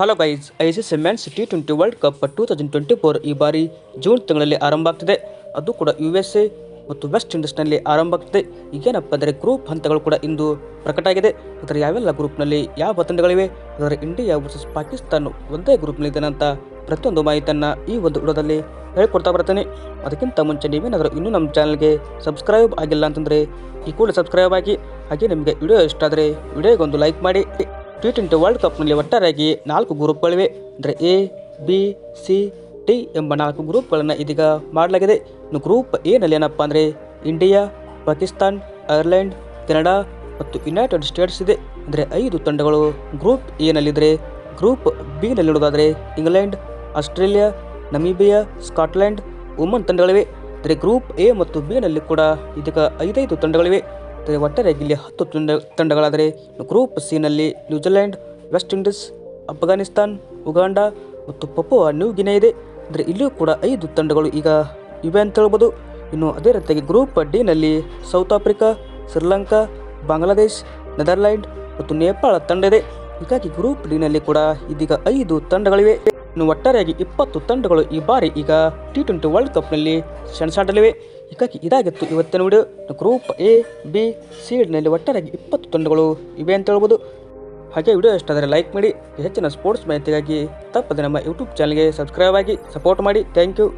Hello guys I C C T twenty world cup two thousand twenty four ಈ ಬಾರಿ June ತಿಂಗಳಲ್ಲಿ ಆರಂಭ ಆಗ್ತಿದೆ. ಅದು ಕೂಡ ಯು ಎಸ್ ಎ ಮತ್ತು ವೆಸ್ಟ್ ಇಂಡೀಸ್ನಲ್ಲಿ ಆರಂಭ ಆಗ್ತಿದೆ. ಈಗೇನಪ್ಪ ಅಂದರೆ ಗ್ರೂಪ್ ಹಂತಗಳು ಕೂಡ ಇಂದು ಪ್ರಕಟ ಆಗಿದೆ. ಅದರ ಯಾವೆಲ್ಲ ಗ್ರೂಪ್ನಲ್ಲಿ ಯಾವ ತಂಡಗಳಿವೆ ಅದರ ಇಂಡಿಯಾ ವರ್ಸಸ್ ಪಾಕಿಸ್ತಾನ ಒಂದೇ ಗ್ರೂಪ್ನಲ್ಲಿ ಅಂತ ಪ್ರತಿಯೊಂದು ಮಾಹಿತಿಯನ್ನು ಈ ಒಂದು ವಿಡಿಯೋದಲ್ಲಿ ಹೇಳ್ಕೊಡ್ತಾ ಬರ್ತೀನಿ. ಅದಕ್ಕಿಂತ ಮುಂಚೆ ನೀವೇನಾದರೂ ಇನ್ನೂ ನಮ್ಮ ಚಾನಲ್ಗೆ ಸಬ್ಸ್ಕ್ರೈಬ್ ಆಗಿಲ್ಲ ಅಂತಂದರೆ ಈ ಕೂಡ ಸಬ್ಸ್ಕ್ರೈಬ್ ಆಗಿ, ಹಾಗೆ ನಿಮಗೆ ವಿಡಿಯೋ ಇಷ್ಟ ಆದರೆ ವಿಡಿಯೋಗೊಂದು ಲೈಕ್ ಮಾಡಿ. ಟಿ ಟ್ವೆಂಟಿ ವರ್ಲ್ಡ್ ಕಪ್ನಲ್ಲಿ ಒಟ್ಟಾರೆಯಾಗಿ ನಾಲ್ಕು ಗ್ರೂಪ್ಗಳಿವೆ ಅಂದರೆ ಎ ಬಿ ಸಿ ಟಿ ಎಂಬ ನಾಲ್ಕು ಗ್ರೂಪ್ಗಳನ್ನು ಇದೀಗ ಮಾಡಲಾಗಿದೆ. ಇನ್ನು ಗ್ರೂಪ್ ಎನಲ್ಲಿ ಏನಪ್ಪ ಅಂದರೆ ಇಂಡಿಯಾ ಪಾಕಿಸ್ತಾನ್ ಐರ್ಲೆಂಡ್ ಕೆನಡಾ ಮತ್ತು ಯುನೈಟೆಡ್ ಸ್ಟೇಟ್ಸ್ ಇದೆ. ಅಂದರೆ ಐದು ತಂಡಗಳು ಗ್ರೂಪ್ ಎನಲ್ಲಿದ್ದರೆ group B ನಲ್ಲಿಡೋದಾದರೆ England Australia Namibia Scotland Oman ತಂಡಗಳಿವೆ. ಅಂದರೆ ಗ್ರೂಪ್ ಎ ಮತ್ತು ಬಿನಲ್ಲಿ ಕೂಡ ಇದೀಗ ಐದೈದು ತಂಡಗಳಿವೆ. ಒಟ್ಟಾರೆಯಾಗಿ ಇಲ್ಲಿ ಹತ್ತು ತಂಡ ತಂಡಗಳಾದರೆ group ಸಿನಲ್ಲಿ New Zealand West Indies, Afghanistan, Uganda ಮತ್ತು ಪಪುವಾ ನ್ಯೂ ಗಿನೆ ಇದೆ. ಅಂದರೆ ಇಲ್ಲಿಯೂ ಕೂಡ ಐದು ತಂಡಗಳು ಈಗ ಇವೆ ಅಂತ ಹೇಳ್ಬೋದು. ಇನ್ನು ಅದೇ ರೀತಿಯಾಗಿ group ಡಿನಲ್ಲಿ South Africa, Sri Lanka, Bangladesh, Netherland ಮತ್ತು ನೇಪಾಳ ತಂಡ ಇದೆ. ಹೀಗಾಗಿ ಗ್ರೂಪ್ ಡಿನಲ್ಲಿ ಕೂಡ ಇದೀಗ ಐದು ತಂಡಗಳಿವೆ. ಇನ್ನು ಒಟ್ಟಾರೆಯಾಗಿ ಇಪ್ಪತ್ತು ತಂಡಗಳು ಈ ಬಾರಿ ಈಗ ಟಿ ಟ್ವೆಂಟಿ ವರ್ಲ್ಡ್ ಕಪ್ನಲ್ಲಿ ಸೆಣಸಾಡಲಿವೆ. ಹೀಗಾಗಿ ಇದಾಗಿತ್ತು ಇವತ್ತಿನ ವಿಡಿಯೋ. ಗ್ರೂಪ್ ಎ, ಬಿ ಸಿಡ್ನಲ್ಲಿ ನಲ್ಲಿ ಒಟ್ಟಾರೆಯಾಗಿ ಇಪ್ಪತ್ತು ತಂಡಗಳು ಇವೆ ಅಂತ ಹೇಳ್ಬೋದು. ಹಾಗೆ ವಿಡಿಯೋ ಇಷ್ಟ ಆದರೆ ಲೈಕ್ ಮಾಡಿ. ಹೆಚ್ಚಿನ ಸ್ಪೋರ್ಟ್ಸ್ ಮಾಹಿತಿಗಾಗಿ ತಪ್ಪದೆ ನಮ್ಮ ಯೂಟ್ಯೂಬ್ ಚಾನಲ್ಗೆ ಸಬ್ಸ್ಕ್ರೈಬ್ ಆಗಿ ಸಪೋರ್ಟ್ ಮಾಡಿ. Thank you